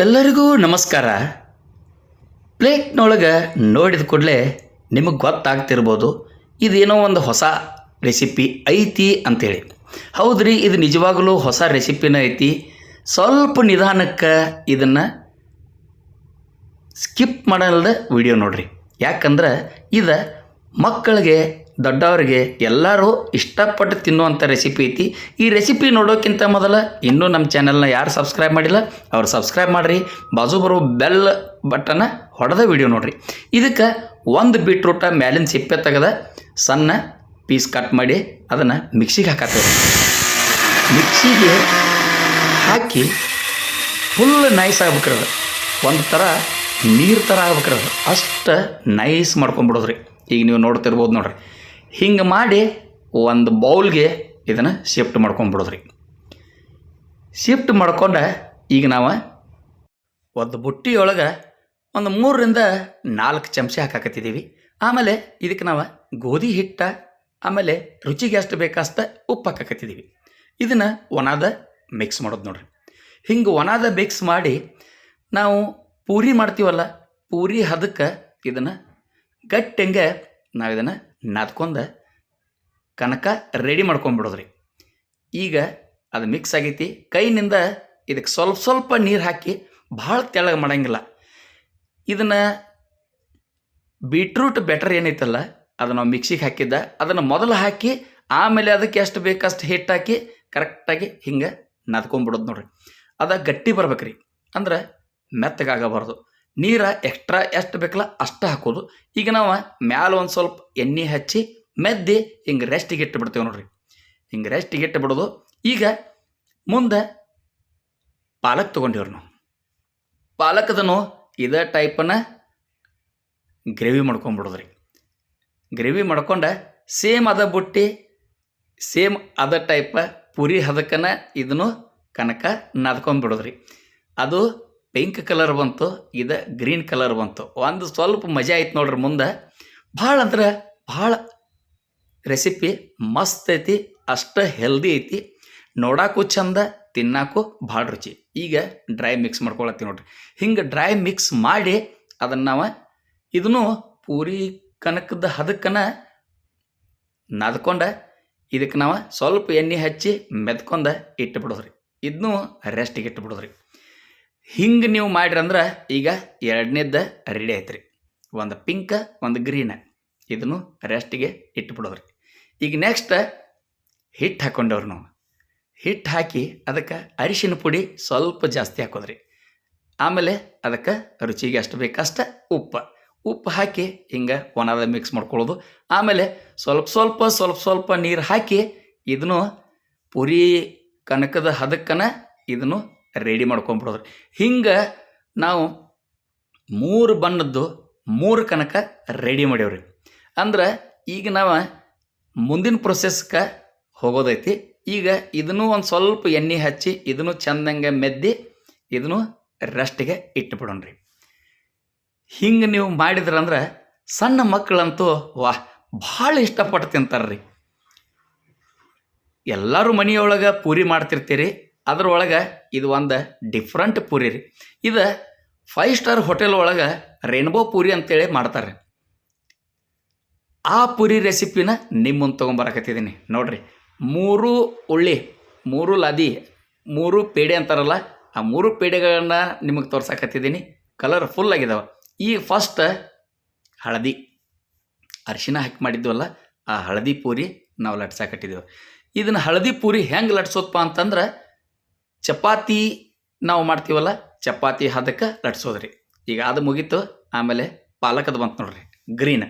ಎಲ್ಲರಿಗೂ ನಮಸ್ಕಾರ. ಪ್ಲೇಟ್ನೊಳಗೆ ನೋಡಿದ ಕೂಡಲೇ ನಿಮಗೆ ಗೊತ್ತಾಗ್ತಿರ್ಬೋದು ಇದೇನೋ ಒಂದು ಹೊಸ ರೆಸಿಪಿ ಐತಿ ಅಂತೇಳಿ. ಹೌದ್ರಿ, ಇದು ನಿಜವಾಗಲೂ ಹೊಸ ರೆಸಿಪಿನ ಐತಿ. ಸ್ವಲ್ಪ ನಿಧಾನಕ್ಕೆ ಇದನ್ನು ಸ್ಕಿಪ್ ಮಾಡಲ್ದ ವಿಡಿಯೋ ನೋಡ್ರಿ. ಯಾಕಂದ್ರೆ ಇದು ಮಕ್ಕಳಿಗೆ ದೊಡ್ಡವರಿಗೆ ಎಲ್ಲರೂ ಇಷ್ಟಪಟ್ಟು ತಿನ್ನುವಂಥ ರೆಸಿಪಿ ಐತಿ. ಈ ರೆಸಿಪಿ ನೋಡೋಕ್ಕಿಂತ ಮೊದಲ ಇನ್ನೂ ನಮ್ಮ ಚಾನೆಲ್ನ ಯಾರು ಸಬ್ಸ್ಕ್ರೈಬ್ ಮಾಡಿಲ್ಲ, ಅವ್ರು ಸಬ್ಸ್ಕ್ರೈಬ್ ಮಾಡಿರಿ. ಬಾಜು ಬರೋ ಬೆಲ್ ಬಟನ್ನ ಹೊಡೆದ ವಿಡಿಯೋ ನೋಡಿರಿ. ಇದಕ್ಕೆ ಒಂದು ಬೀಟ್ರೂಟ ಮ್ಯಾಲಿನ ಸಿಪ್ಪೆ ತೆಗೆದ ಸಣ್ಣ ಪೀಸ್ ಕಟ್ ಮಾಡಿ ಅದನ್ನು ಮಿಕ್ಸಿಗೆ ಹಾಕತ್ತೇವೆ ಮಿಕ್ಸಿಗೆ ಹಾಕಿ ಫುಲ್ ನೈಸ್ ಆಗ್ಬೇಕ್ರಿ ಅದು. ಒಂದು ಥರ ನೀರು ಥರ ಆಗ್ಬೇಕ್ರಿ ಅದು. ಅಷ್ಟು ನೈಸ್ ಮಾಡ್ಕೊಂಬಿಡೋದ್ರಿ ಈಗ ನೀವು ನೋಡ್ತಿರ್ಬೋದು ನೋಡ್ರಿ. ಹಿಂಗೆ ಮಾಡಿ ಒಂದು ಬೌಲ್ಗೆ ಇದನ್ನು ಶಿಫ್ಟ್ ಮಾಡ್ಕೊಂಬಿಡೋದ್ರಿ ಶಿಫ್ಟ್ ಮಾಡ್ಕೊಂಡೆ ಈಗ ನಾವು ಒಂದು ಬುಟ್ಟಿಯೊಳಗೆ ಒಂದು ಮೂರರಿಂದ ನಾಲ್ಕು ಚಮಚ ಹಾಕಾಕತ್ತಿದ್ದೀವಿ. ಆಮೇಲೆ ಇದಕ್ಕೆ ನಾವು ಗೋಧಿ ಹಿಟ್ಟ, ಆಮೇಲೆ ರುಚಿಗೆ ಎಷ್ಟು ಬೇಕಷ್ಟ ಉಪ್ಪು ಹಾಕಾಕತ್ತಿದ್ದೀವಿ. ಇದನ್ನು ಒಣದ ಮಿಕ್ಸ್ ಮಾಡೋದು ನೋಡ್ರಿ. ಹಿಂಗೆ ಒಣದ ಮಿಕ್ಸ್ ಮಾಡಿ ನಾವು ಪೂರಿ ಮಾಡ್ತೀವಲ್ಲ, ಪೂರಿ ಹದಕ್ಕೆ ಇದನ್ನು ಗಟ್ಟಂಗೆ ನಾವು ಇದನ್ನು ನಾದ್ಕೊಂಡು ಕನಕ ರೆಡಿ ಮಾಡ್ಕೊಂಬಿಡೋದ್ರಿ ಈಗ ಅದು ಮಿಕ್ಸ್ ಆಗೈತಿ. ಕೈನಿಂದ ಇದಕ್ಕೆ ಸ್ವಲ್ಪ ಸ್ವಲ್ಪ ನೀರು ಹಾಕಿ ಭಾಳ ತೆಳ್ಳಗೆ ಮಾಡೋಂಗಿಲ್ಲ. ಇದನ್ನು ಬೀಟ್ರೂಟ್ ಬೆಟರ್ ಏನೈತಲ್ಲ ಅದು ನಾವು ಮಿಕ್ಸಿಗೆ ಹಾಕಿದ್ದ, ಅದನ್ನು ಮೊದಲು ಹಾಕಿ ಆಮೇಲೆ ಅದಕ್ಕೆ ಎಷ್ಟು ಬೇಕಷ್ಟು ಹಿಟ್ಟು ಹಾಕಿ ಕರೆಕ್ಟಾಗಿ ಹಿಂಗೆ ನದ್ಕೊಂಬಿಡೋದು ನೋಡ್ರಿ. ಅದ ಗಟ್ಟಿ ಬರ್ಬೇಕ್ರಿ. ಅಂದ್ರೆ ಮೆತ್ತಗಾಗಬಾರ್ದು. ನೀರ ಎಕ್ಸ್ಟ್ರಾ ಎಷ್ಟು ಬೇಕಲ್ಲ ಅಷ್ಟು ಹಾಕೋದು. ಈಗ ನಾವು ಮ್ಯಾಲ ಒಂದು ಸ್ವಲ್ಪ ಎಣ್ಣೆ ಹಚ್ಚಿ ಮೆದ್ದಿ ಹಿಂಗೆ ರೆಸ್ಟಿಗೆ ಇಟ್ಟು ಬಿಡ್ತೇವೆ ನೋಡ್ರಿ. ಹಿಂಗೆ ರೆಸ್ಟಿಗೆ ಇಟ್ಟು ಬಿಡೋದು ಈಗ ಮುಂದೆ ಪಾಲಕ್ ತೊಗೊಂಡಿವ್ರಿ ನಾವು. ಪಾಲಕದನು ಇದೇ ಟೈಪನ್ನು ಗ್ರೇವಿ ಮಾಡ್ಕೊಂಬಿಡೋದ್ರಿ. ಗ್ರೇವಿ ಮಾಡ್ಕೊಂಡು ಸೇಮ್ ಅದ ಬುಟ್ಟಿ, ಸೇಮ್ ಅದ ಟೈಪ ಪುರಿ ಹದಕ್ಕನ ಇದನ್ನು ಕನಕ ನಾದ್ಕೊಂಡ್ಬಿಡೋದ್ರಿ ಅದು ಪಿಂಕ್ ಕಲರ್ ಬಂತು, ಇದು ಗ್ರೀನ್ ಕಲರ್ ಬಂತು. ಒಂದು ಸ್ವಲ್ಪ ಮಜಾ ಆಯ್ತು ನೋಡ್ರಿ ಮುಂದೆ. ಭಾಳ ಅಂದ್ರೆ ಭಾಳ ರೆಸಿಪಿ ಮಸ್ತ್ ಐತಿ, ಅಷ್ಟು ಹೆಲ್ದಿ ಐತಿ. ನೋಡಾಕು ಚಂದ, ತಿನ್ನಾಕು ಭಾಳ ರುಚಿ. ಈಗ ಡ್ರೈ ಮಿಕ್ಸ್ ಮಾಡ್ಕೊಳತ್ತೀವಿ ನೋಡ್ರಿ. ಹಿಂಗೆ ಡ್ರೈ ಮಿಕ್ಸ್ ಮಾಡಿ ಅದನ್ನು ನಾವು ಇದನ್ನು ಪೂರಿ ಕನಕದ ಹದಕ್ಕನ ನಾದ್ಕೊಂಡ ಇದಕ್ಕೆ ನಾವು ಸ್ವಲ್ಪ ಎಣ್ಣೆ ಹಚ್ಚಿ ಮೆದ್ಕೊಂಡ ಇಟ್ಟು ಬಿಡೋದ್ರಿ ಇದನ್ನು ರೆಸ್ಟಿಗೆ ಇಟ್ಟು ಹಿಂಗೆ ನೀವು ಮಾಡ್ರಿ ಅಂದ್ರೆ ಈಗ ಎರಡನೇದ ರೆಡಿ ಆಯ್ತು ಒಂದು ಪಿಂಕ್, ಒಂದು ಗ್ರೀನ್. ಇದನ್ನು ರೆಸ್ಟಿಗೆ ಇಟ್ಟು ಬಿಡೋದ್ರಿ ಈಗ ನೆಕ್ಸ್ಟ್ ಹಿಟ್ಟು ಹಾಕ್ಕೊಂಡವ್ರಿ ನಾವು. ಹಿಟ್ಟು ಹಾಕಿ ಅದಕ್ಕೆ ಅರಿಶಿನ ಪುಡಿ ಸ್ವಲ್ಪ ಜಾಸ್ತಿ ಹಾಕೋದ್ರಿ. ಆಮೇಲೆ ಅದಕ್ಕೆ ರುಚಿಗೆ ಅಷ್ಟು ಬೇಕಷ್ಟ ಉಪ್ಪು. ಉಪ್ಪು ಹಾಕಿ ಹಿಂಗೆ ಒಣದ ಮಿಕ್ಸ್ ಮಾಡ್ಕೊಳ್ಳೋದು ಆಮೇಲೆ ಸ್ವಲ್ಪ ಸ್ವಲ್ಪ ಸ್ವಲ್ಪ ಸ್ವಲ್ಪ ನೀರು ಹಾಕಿ ಇದನ್ನು ಪುರಿ ಕನಕದ ಹದಕ್ಕನ ಇದನ್ನು ರೆಡಿ ಮಾಡ್ಕೊಂಬಿಡೋದ್ರಿ ಹಿಂಗೆ ನಾವು ಮೂರು ಬಣ್ಣದ್ದು, ಮೂರು ಕನಕ ರೆಡಿ ಮಾಡೇವ್ರಿ ಅಂದ್ರೆ ಈಗ ನಾವು ಮುಂದಿನ ಪ್ರೊಸೆಸ್ಗೆ ಹೋಗೋದೈತಿ. ಈಗ ಇದನ್ನು ಒಂದು ಸ್ವಲ್ಪ ಎಣ್ಣೆ ಹಚ್ಚಿ, ಇದನ್ನು ಚಂದಂಗೆ ಮೆದ್ದಿ, ಇದನ್ನು ರೆಸ್ಟಿಗೆ ಇಟ್ಟುಬಿಡೋಣ್ರಿ ಹಿಂಗೆ ನೀವು ಮಾಡಿದ್ರಂದ್ರೆ ಸಣ್ಣ ಮಕ್ಕಳಂತೂ ವಾಹ್, ಭಾಳ ಇಷ್ಟಪಟ್ಟು ತಿಂತಾರ್ರಿ. ಎಲ್ಲರೂ ಮನೆಯೊಳಗೆ ಪೂರಿ ಮಾಡ್ತಿರ್ತೀರಿ. ಅದ್ರೊಳಗೆ ಇದು ಒಂದು ಡಿಫ್ರೆಂಟ್ ಪೂರಿ ರೀ. ಇದು ಫೈವ್ ಸ್ಟಾರ್ ಹೋಟೆಲ್ ಒಳಗೆ ರೇನ್ಬೋ ಪೂರಿ ಅಂತೇಳಿ ಮಾಡ್ತಾರೆ ಆ ಪುರಿ ರೆಸಿಪಿನ ನಿಮ್ಮನ್ನು ತೊಗೊಂಬರಕತ್ತಿದ್ದೀನಿ ನೋಡ್ರಿ, ಮೂರು ಉಳ್ಳಿ, ಮೂರು ಲಾದಿ, ಮೂರು ಪೇಡೆ ಅಂತಾರಲ್ಲ, ಆ ಮೂರು ಪೇಡೆಗಳನ್ನ ನಿಮಗೆ ತೋರ್ಸಕತ್ತಿದ್ದೀನಿ ಕಲರ್ ಫುಲ್ ಆಗಿದಾವೆ. ಈ ಫಸ್ಟ್ ಹಳದಿ, ಅರಿಶಿನ ಹಾಕಿ ಮಾಡಿದ್ವಲ್ಲ, ಆ ಹಳದಿ ಪೂರಿ ನಾವು ಲಟ್ಸಾಕಟ್ಟಿದ್ದೇವೆ ಇದನ್ನು ಹಳದಿ ಪೂರಿ ಹೆಂಗೆ ಲಟ್ಸೋದಪ್ಪ ಅಂತಂದ್ರೆ ಚಪಾತಿ ನಾವು ಮಾಡ್ತೀವಲ್ಲ, ಚಪಾತಿ ಹದಕ್ಕೆ ಲಟ್ಸೋದ್ರಿ ಈಗ ಅದು ಮುಗೀತು, ಆಮೇಲೆ ಪಾಲಕದ ಬಂತು ನೋಡ್ರಿ, ಗ್ರೀನ್.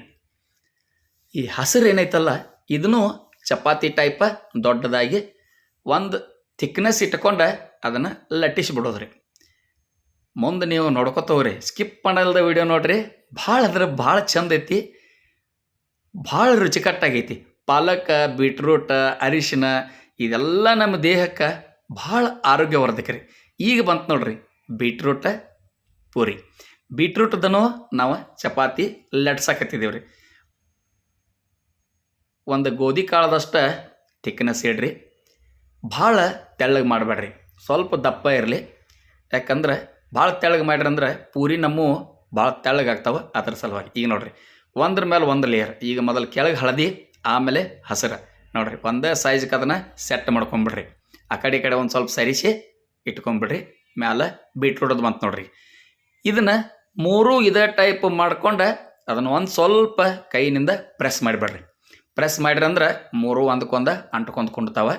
ಈ ಹಸಿರು ಏನೈತಲ್ಲ, ಇದನ್ನು ಚಪಾತಿ ಟೈಪ ದೊಡ್ಡದಾಗಿ ಒಂದು ಥಿಕ್ನೆಸ್ ಇಟ್ಕೊಂಡು ಅದನ್ನು ಲಟ್ಟಿಸಿ ಬಿಡೋದ್ರಿ. ಮುಂದೆ ನೀವು ನೋಡ್ಕೊತವ್ರಿ ಸ್ಕಿಪ್ ಮಾಡಲ್ದ ವಿಡಿಯೋ ನೋಡ್ರಿ, ಭಾಳ ಅಂದ್ರೆ ಭಾಳ ಚಂದ ಐತಿ, ಭಾಳ ರುಚಿಕಟ್ಟಾಗೈತಿ. ಪಾಲಕ ಬೀಟ್ರೂಟ ಅರಿಶಿನ, ಇದೆಲ್ಲ ನಮ್ಮ ದೇಹಕ್ಕೆ ಭಾಳ ಆರೋಗ್ಯವರ್ಧಕ ರೀ ಈಗ ಬಂತು ನೋಡ್ರಿ, ಬೀಟ್ರೂಟ ಪೂರಿ. ಬೀಟ್ರೂಟ್ದನು ನಾವು ಚಪಾತಿ ಲಟ್ಸಾಕತ್ತಿದ್ದೀವಿ ರೀ ಒಂದು ಗೋಧಿ ಕಾಳದಷ್ಟು ಥಿಕ್ನೆಸ್ ಇಡ್ರಿ ಭಾಳ ತೆಳ್ಳಗೆ ಮಾಡಬೇಡ್ರಿ ಸ್ವಲ್ಪ ದಪ್ಪ ಇರಲಿ. ಯಾಕಂದ್ರೆ ಭಾಳ ತೆಳ್ಳಗೆ ಮಾಡ್ರಿ ಅಂದ್ರೆ ಪೂರಿ ನಮ್ಮ ಭಾಳ ತೆಳ್ಳಗಾಗ್ತಾವೆ ಅದ್ರ ಸಲುವಾಗಿ. ಈಗ ನೋಡ್ರಿ, ಒಂದ್ರ ಮೇಲೆ ಒಂದು ಲೇಯರ್ ಈಗ ಮೊದಲು ಕೆಳಗೆ ಹಳದಿ, ಆಮೇಲೆ ಹಸಿರು. ನೋಡ್ರಿ, ಒಂದೇ ಸೈಜ್ಗೆ ಅದನ್ನು ಸೆಟ್ ಮಾಡ್ಕೊಂಬಿಡ್ರಿ. ಆ ಕಡೆ ಕಡೆ ಒಂದು ಸ್ವಲ್ಪ ಸರಿಸಿ ಇಟ್ಕೊಂಬಿಡ್ರಿ. ಮ್ಯಾಲೆ ಬೀಟ್ರೂಟದು ಬಂತು ನೋಡ್ರಿ. ಇದನ್ನು ಮೂರು ಇದೇ ಟೈಪ್ ಮಾಡ್ಕೊಂಡು ಅದನ್ನು ಒಂದು ಸ್ವಲ್ಪ ಕೈನಿಂದ ಪ್ರೆಸ್ ಮಾಡಿಬಿಡ್ರಿ. ಪ್ರೆಸ್ ಮಾಡಿರಿ ಅಂದ್ರೆ ಮೂರು ಒಂದಕ್ಕೊಂದು ಅಂಟ್ಕೊಂಡು ಕುಂಡ್ತಾವ.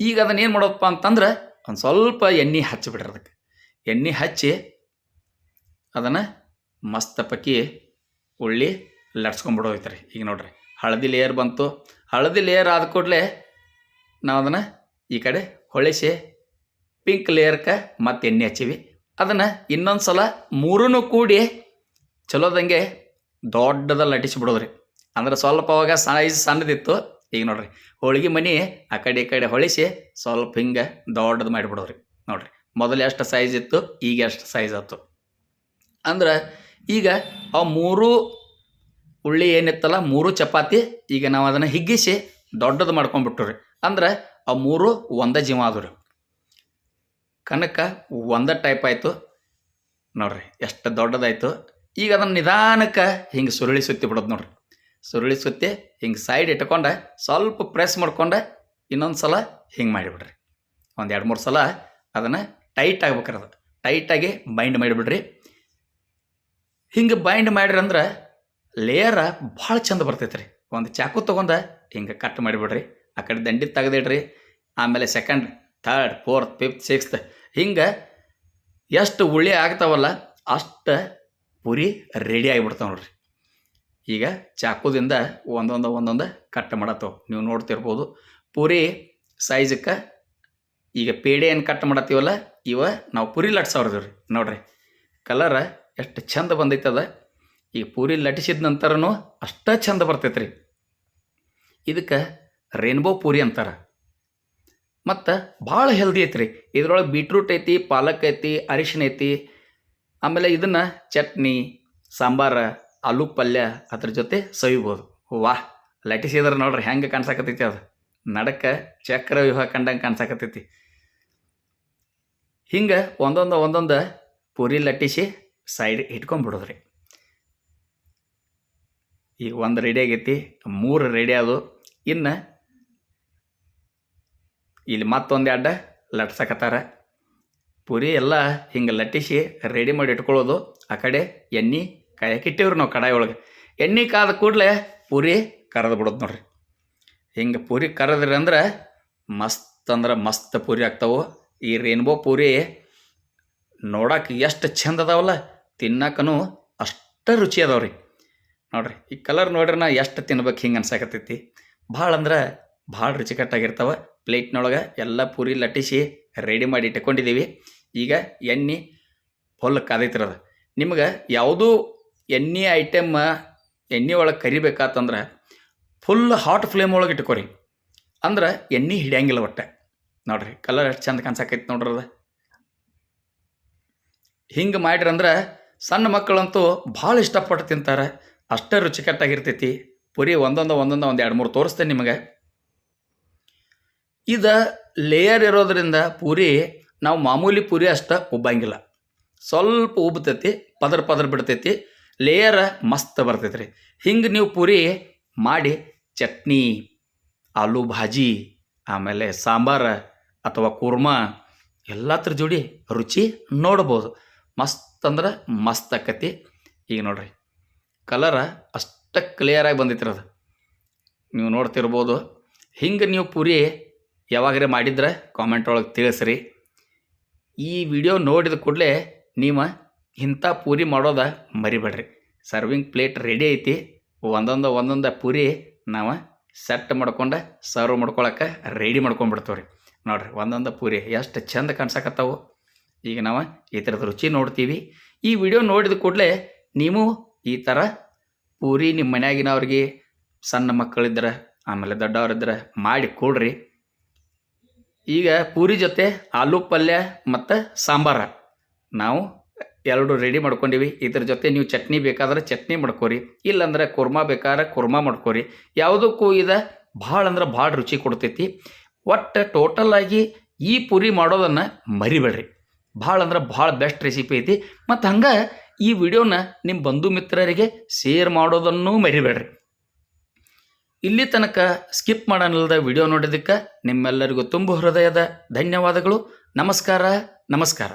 ಈಗ ಅದನ್ನ ಏನು ಮಾಡೋದಪ್ಪ ಅಂತಂದ್ರೆ ಒಂದು ಸ್ವಲ್ಪ ಎಣ್ಣೆ ಹಚ್ಚಿಬಿಡ್ರಿ ಅದಕ್ಕೆ. ಎಣ್ಣೆ ಹಚ್ಚಿ ಅದನ್ನು ಮಸ್ತ ಪಕ್ಕಿ ಉಳ್ಳಿ ಲಟ್ಸ್ಕೊಂಡ್ಬಿಡೋಯ್ತು ಈಗ ನೋಡ್ರಿ, ಹಳದಿ ಲೇಯರ್ ಬಂತು. ಹಳದಿ ಲೇಯರ್ ಆದ ಕೂಡಲೇ ನಾವು ಅದನ್ನು ಈ ಕಡೆ ಹೊಳೆಸಿ ಪಿಂಕ್ ಲೇಯರ್ಗೆ ಮತ್ತೆ ಎಣ್ಣೆ ಹಚ್ಚಿವಿ. ಅದನ್ನು ಇನ್ನೊಂದು ಸಲ ಮೂರೂ ಕೂಡಿ ಚಲೋದಂಗೆ ದೊಡ್ಡದ ಲಟಿಸ್ಬಿಡೋದ್ರಿ ಅಂದ್ರೆ ಸ್ವಲ್ಪ ಅವಾಗ ಸೈಜ್ ಸಣ್ಣದಿತ್ತು, ಈಗ ನೋಡ್ರಿ ಹೋಳಿಗೆ ಮನಿ ಆ ಕಡೆ ಈ ಕಡೆ ಹೊಳಿಸಿ, ಸ್ವಲ್ಪ ಹಿಂಗೆ ದೊಡ್ಡದು ಮಾಡಿಬಿಡೋದ್ರಿ. ನೋಡ್ರಿ ಮೊದಲು ಎಷ್ಟು ಸೈಜ್ ಇತ್ತು, ಈಗ ಎಷ್ಟು ಸೈಜ್ ಆಯ್ತು ಅಂದ್ರೆ ಈಗ ಆ ಮೂರು ಉಳ್ಳಿ ಏನಿತ್ತಲ್ಲ, ಮೂರು ಚಪಾತಿ, ಈಗ ನಾವು ಅದನ್ನು ಹಿಗ್ಗಿಸಿ ದೊಡ್ಡದು ಮಾಡ್ಕೊಂಡ್ಬಿಟ್ಟು ರೀ ಅಂದ್ರೆ ಆ ಮೂರು ಒಂದೇ ಜೀವ ಆದವು ಕನಕ ಒಂದೇ ಟೈಪ್ ಆಯಿತು. ನೋಡ್ರಿ, ಎಷ್ಟು ದೊಡ್ಡದಾಯಿತು. ಈಗ ಅದನ್ನು ನಿಧಾನಕ್ಕೆ ಹಿಂಗೆ ಸುರುಳಿ ಸುತ್ತಿ ಬಿಡೋದು ನೋಡ್ರಿ. ಸುರುಳಿ ಸುತ್ತಿ ಹಿಂಗೆ ಸೈಡ್ ಇಟ್ಕೊಂಡು ಸ್ವಲ್ಪ ಪ್ರೆಸ್ ಮಾಡ್ಕೊಂಡು ಇನ್ನೊಂದು ಸಲ ಹಿಂಗೆ ಮಾಡಿಬಿಡ್ರಿ. ಒಂದು ಎರಡು ಮೂರು ಸಲ ಅದನ್ನು ಟೈಟ್ ಆಗ್ಬೇಕ್ರಿ ಅದು. ಟೈಟಾಗಿ ಬೈಂಡ್ ಮಾಡಿಬಿಡ್ರಿ. ಹಿಂಗೆ ಬೈಂಡ್ ಮಾಡಿರಿ ಅಂದ್ರೆ ಲೇಯರ ಭಾಳ ಚಂದ ಬರ್ತೈತೆ ರೀ ಒಂದು ಚಾಕು ತೊಗೊಂಡು ಹಿಂಗೆ ಕಟ್ ಮಾಡಿಬಿಡ್ರಿ. ಆ ಕಡೆ ದಂಡಿ ತೆಗೆದಿಡ್ರಿ. ಆಮೇಲೆ second third fourth fifth sixth ಹಿಂಗೆ ಎಷ್ಟು ಉಳ್ಳಿ ಆಗ್ತಾವಲ್ಲ ಅಷ್ಟು ಪುರಿ ರೆಡಿ ಆಗಿಬಿಡ್ತಾವೆ ನೋಡ್ರಿ. ಈಗ ಚಾಕುದಿಂದ ಒಂದೊಂದು ಒಂದೊಂದು ಕಟ್ ಮಾಡತ್ತವು. ನೀವು ನೋಡ್ತಿರ್ಬೋದು ಪೂರಿ ಸೈಜಕ್ಕೆ ಈಗ ಪೇಡೆ ಏನು ಕಟ್ ಮಾಡತ್ತೀವಲ್ಲ ಇವ ನಾವು ಪುರಿ ಲಟ್ಸವ್ರದೀವಿ ರೀ ನೋಡ್ರಿ. ಕಲರ ಎಷ್ಟು ಚಂದ ಬಂದೈತದ. ಈ ಪೂರಿ ಲಟಿಸಿದ ನಂತರನೂ ಅಷ್ಟ ಚಂದ ಬರ್ತೈತೆ ಇದಕ್ಕೆ ರೇನ್ಬೋ ಪೂರಿ ಅಂತಾರೆ. ಮತ್ತು ಭಾಳ ಹೆಲ್ದಿ ಐತ್ರಿ. ಇದ್ರೊಳಗೆ ಬೀಟ್ರೂಟ್ ಐತಿ, ಪಾಲಕ್ ಐತಿ ಅರಿಶಿನ ಐತಿ. ಆಮೇಲೆ ಇದನ್ನು ಚಟ್ನಿ, ಸಾಂಬಾರ, ಆಲೂ ಪಲ್ಯ ಅದ್ರ ಜೊತೆ ಸವಿಬೋದು. ವಾಹ್ ಲಟಿಸಿದ್ರೆ ನೋಡ್ರಿ ಹೆಂಗೆ ಕಾಣ್ಸಕತ್ತೈತಿ ಅದು. ನಡಕ್ಕೆ ಚಕ್ರ ವ್ಯೂಹ ಕಂಡಂಗೆ ಕಾಣ್ಸಕತ್ತೈತಿ. ಹಿಂಗೆ ಒಂದೊಂದು ಒಂದೊಂದು ಪೂರಿ ಲಟ್ಟಿಸಿ ಸೈಡ್ ಇಟ್ಕೊಂಡ್ಬಿಡೋದ್ರಿ. ಈಗ ಒಂದು ರೆಡಿ ಆಗೈತಿ, ಮೂರು ರೆಡಿ ಅದು ಇನ್ನು ಇಲ್ಲಿ ಮತ್ತೊಂದು ಅಡ್ಡ ಲಟ್ಸಕತ್ತಾರ. ಪುರಿ ಎಲ್ಲ ಹಿಂಗೆ ಲಟ್ಟಿಸಿ ರೆಡಿ ಮಾಡಿ ಇಟ್ಕೊಳ್ಳೋದು ಆ ಕಡೆ ಎಣ್ಣೆ ಕಾಯಕ್ಕಿಟ್ಟೇವ್ರಿ ನಾವು ಕಡಾಯಿ ಒಳಗೆ. ಎಣ್ಣೆ ಕಾದ ಕೂಡಲೇ ಪೂರಿ ಕರೆದು ಬಿಡೋದು ನೋಡ್ರಿ. ಹಿಂಗೆ ಪೂರಿ ಕರೆದ್ರಿ ಅಂದ್ರೆ ಮಸ್ತ್ ಅಂದ್ರೆ ಮಸ್ತ್ ಪೂರಿ ಆಗ್ತಾವೆ. ಈ ರೇನ್ಬೋ ಪೂರಿ ನೋಡಕ್ಕೆ ಎಷ್ಟು ಚಂದ ಅದಾವಲ್ಲ ತಿನ್ನಕ್ಕೂ ಅಷ್ಟು ರುಚಿ ಅದಾವ್ರಿ. ನೋಡ್ರಿ, ಈ ಕಲರ್ ನೋಡ್ರಿ ನಾ ಎಷ್ಟು ತಿನ್ಬೇಕು ಹಿಂಗೆ ಅನ್ಸಕತ್ತೈತಿ. ಭಾಳ ಅಂದ್ರೆ ಭಾಳ ರುಚಿಕಟ್ಟಾಗಿರ್ತಾವೆ. ಪ್ಲೇಟ್ನೊಳಗೆ ಎಲ್ಲ ಪೂರಿ ಲಟ್ಟಿಸಿ ರೆಡಿ ಮಾಡಿ ಇಟ್ಕೊಂಡಿದ್ದೀವಿ ಈಗ ಎಣ್ಣೆ ಫುಲ್ ಕಾದೈತಿರೋದು. ನಿಮ್ಗೆ ಯಾವುದೂ ಎಣ್ಣೆ ಐಟಮ್ ಎಣ್ಣೆ ಒಳಗೆ ಕರಿಬೇಕಾತಂದ್ರೆ ಫುಲ್ ಹಾಟ್ ಫ್ಲೇಮ್ ಒಳಗೆ ಇಟ್ಕೊರಿ. ಅಂದ್ರೆ ಎಣ್ಣೆ ಹಿಡಿಯಂಗಿಲ್ಲ ಒಟ್ಟೆ. ನೋಡ್ರಿ ಕಲರ್ ಎಷ್ಟು ಚಂದ ಕಾಣ್ಸಕೈತಿ ನೋಡ್ರಿ ಅದು. ಹಿಂಗೆ ಅಂದ್ರೆ ಸಣ್ಣ ಮಕ್ಕಳಂತೂ ಭಾಳ ಇಷ್ಟಪಟ್ಟು ತಿಂತಾರೆ. ಅಷ್ಟೇ ರುಚಿಕಟ್ಟಾಗಿರ್ತೈತಿ ಪುರಿ ಒಂದೊಂದು ಒಂದೊಂದು ಒಂದು ಎರಡು ಮೂರು ತೋರಿಸ್ತೇನೆ ನಿಮಗೆ. ಇದು ಲೇಯರ್ ಇರೋದ್ರಿಂದ ಪೂರಿ, ನಾವು ಮಾಮೂಲಿ ಪೂರಿ ಅಷ್ಟು ಉಬ್ಬಂಗಿಲ್ಲ. ಸ್ವಲ್ಪ ಉಬ್ತೈತಿ ಪದರ ಪದರ ಬಿಡ್ತೈತಿ ಲೇಯರ್ ಮಸ್ತ್ ಬರ್ತೈತಿ ರೀ ಹಿಂಗೆ ನೀವು ಪೂರಿ ಮಾಡಿ ಚಟ್ನಿ, ಆಲೂ ಭಾಜಿ, ಆಮೇಲೆ ಸಾಂಬಾರ ಅಥವಾ ಕುರ್ಮಾ, ಎಲ್ಲತ್ರ ಜೋಡಿ ರುಚಿ ನೋಡ್ಬೋದು. ಮಸ್ತ್ ಅಂದ್ರೆ ಮಸ್ತ್ ಆಕತಿ. ಈಗ ನೋಡ್ರಿ ಕಲರ ಅಷ್ಟ ಕ್ಲಿಯರಾಗಿ ಬಂದೈತಿರೋದು ನೀವು ನೋಡ್ತಿರ್ಬೋದು, ಹಿಂಗೆ ನೀವು ಪೂರಿ ಯಾವಾಗರೆ ಮಾಡಿದ್ರೆ ಕಾಮೆಂಟ್ ಒಳಗೆ ತಿಳಿಸ್ರಿ. ಈ ವಿಡಿಯೋ ನೋಡಿದ ಕೂಡಲೇ ನೀವು ಇಂಥ ಪೂರಿ ಮಾಡೋದ ಮರಿಬೇಡ್ರಿ. ಸರ್ವಿಂಗ್ ಪ್ಲೇಟ್ ರೆಡಿ ಐತಿ. ಒಂದೊಂದು ಒಂದೊಂದು ಪೂರಿ ನಾವು ಸೆಟ್ ಮಾಡ್ಕೊಂಡು ಸರ್ವ್ ಮಾಡ್ಕೊಳಕ್ಕೆ ರೆಡಿ ಮಾಡ್ಕೊಂಡ್ಬಿಡ್ತೇವೆ ರೀ ನೋಡ್ರಿ ಒಂದೊಂದು ಪೂರಿ ಎಷ್ಟು ಚಂದ ಕಾಣಸಕತ್ತಾವು. ಈಗ ನಾವು ಈ ಥರದ ರುಚಿ ನೋಡ್ತೀವಿ. ಈ ವಿಡಿಯೋ ನೋಡಿದ ಕೂಡಲೇ ನೀವು ಈ ಥರ ಪೂರಿ ನಿಮ್ಮ ಮನೆಯಾಗಿನವ್ರಿಗೆ ಸಣ್ಣ ಮಕ್ಕಳಿದ್ರೆ, ಆಮೇಲೆ ದೊಡ್ಡವರಿದ್ರೆ ಮಾಡಿ ಕೊಡ್ರಿ. ಈಗ ಪೂರಿ ಜೊತೆ ಆಲೂ ಪಲ್ಯ ಮತ್ತು ಸಾಂಬಾರ. ನಾವು ಎರಡು ರೆಡಿ ಮಾಡ್ಕೊಂಡಿವಿ. ಇದ್ರ ಜೊತೆ ನೀವು ಚಟ್ನಿ ಬೇಕಾದ್ರೆ ಚಟ್ನಿ ಮಾಡ್ಕೋರಿ. ಇಲ್ಲಂದ್ರೆ ಕುರ್ಮಾ ಬೇಕಾದ್ರೆ ಕುರ್ಮಾ ಮಾಡ್ಕೋರಿ. ಯಾವುದಕ್ಕೂ ಇದು ಭಾಳ ಅಂದ್ರೆ ಭಾಳ ರುಚಿ ಕೊಡ್ತೈತಿ. ಒಟ್ಟು ಟೋಟಲ್ ಆಗಿ ಈ ಪೂರಿ ಮಾಡೋದನ್ನು ಮರಿಬೇಡ್ರಿ. ಭಾಳ ಅಂದ್ರೆ ಭಾಳ ಬೆಸ್ಟ್ ರೆಸಿಪಿ ಐತಿ. ಮತ್ತು ಹಂಗೆ ಈ ವಿಡಿಯೋನ ನಿಮ್ಮ ಬಂಧು ಮಿತ್ರರಿಗೆ ಶೇರ್ ಮಾಡೋದನ್ನೂ ಮರಿಬೇಡ್ರಿ. ಇಲ್ಲಿ ತನಕ ಸ್ಕಿಪ್ ಮಾಡನಲ್ದ ವಿಡಿಯೋ ನೋಡಿದ್ದಕ್ಕೆ ನಿಮ್ಮೆಲ್ಲರಿಗೂ ತುಂಬು ಹೃದಯದ ಧನ್ಯವಾದಗಳು. ನಮಸ್ಕಾರ ನಮಸ್ಕಾರ.